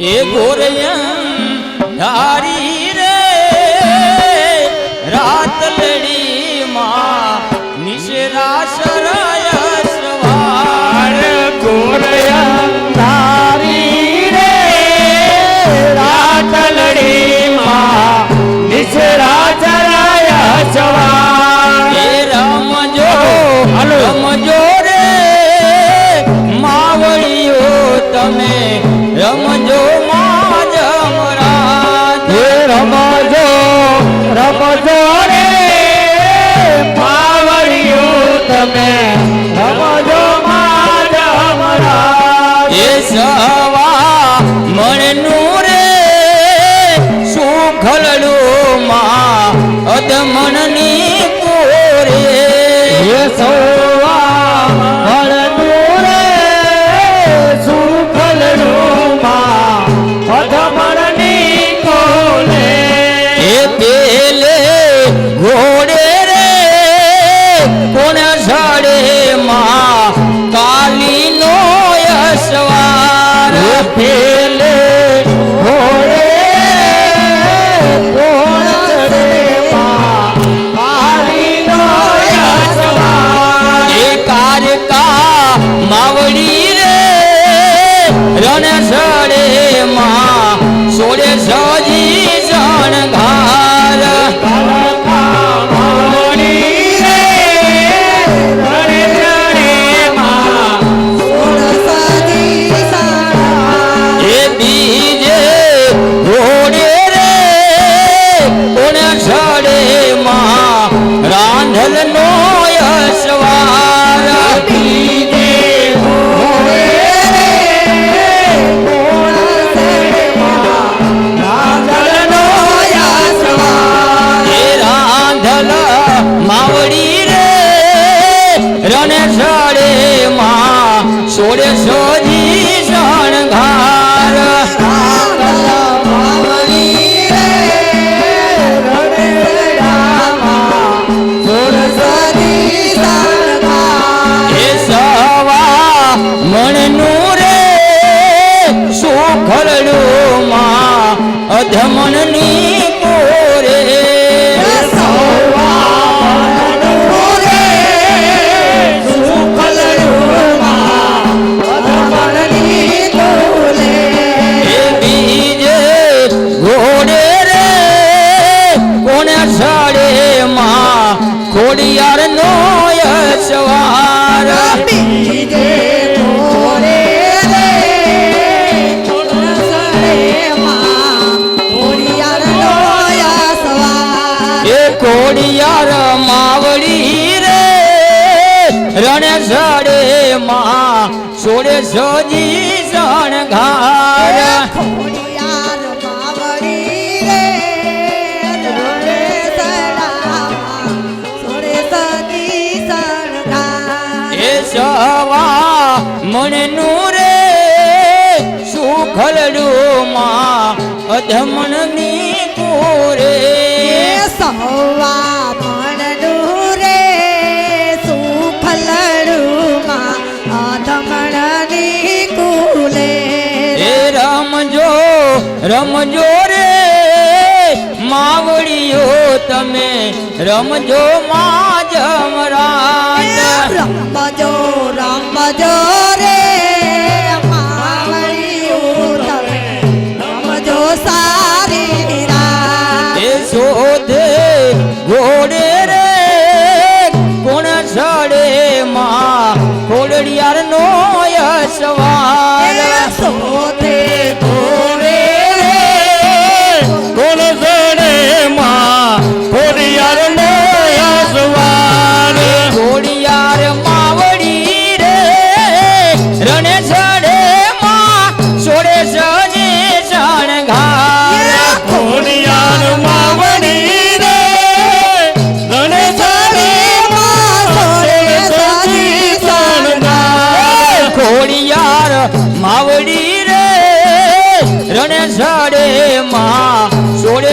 એ ગોરયા ધારી Hola, no. નો યશવાર બીજે થોરે કોડિયાર માવડી રે રણ સડે માં સોળે સોજી સણઘાર ખલડું રે શું ખલડું માં? અધમણની કોરે રે. શું ખલડું માં? અધમણની કુલે રમજો રમજો રે માવડીઓ તમે રમજો માં જમરા રમજો રમજો રે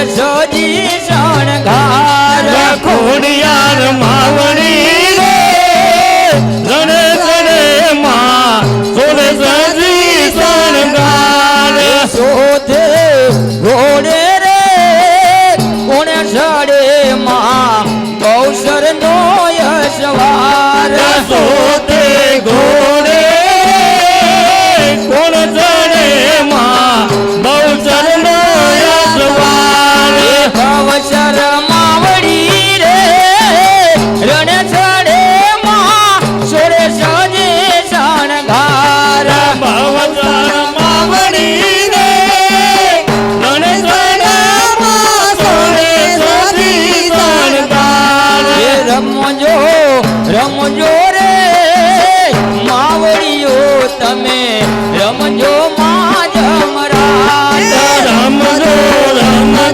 સોજી સોણ ઘાર ખોડિયાર માં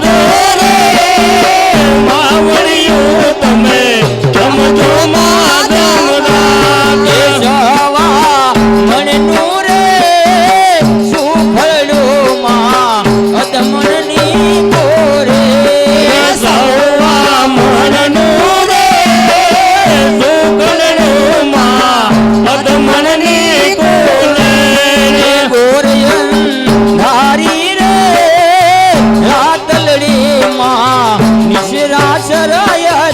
Father.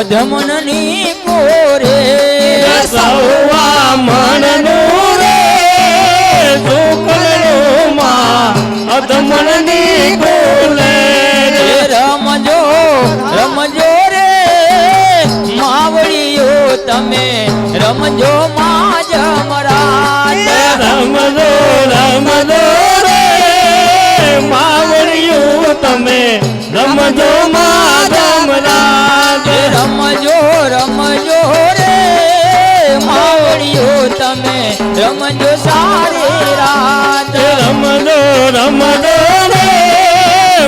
માં અધમનની કોરે સૌવા મનનું રે દુઃખનું માં અધમણની ખોલે એ રમજો રમજો રે માવડીઓ તમે રમજો માં જમરાજ રમજો રમજો રે. માવડીઓ તમે રમજો સારી રાત. રમજો રમજો રે.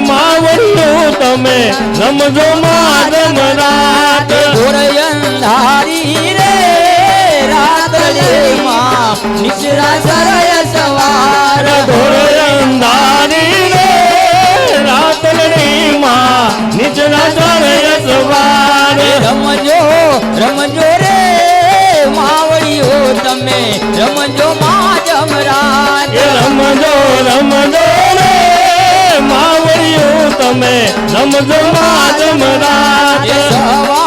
માવડીઓ તમે રમજો મારમ રાત ધોરયંધારી રે. રાત રે માં નિચરા સરય સવાર. ધોરયંધારી રે. રાત રે માં નિચરા સરય સવાર. રમજો રે માવડીઓ તમે રમજો મા જમરાજ. રમજો રમજો રે માવડિયું તમે રમજો મા જમરાજ. સવા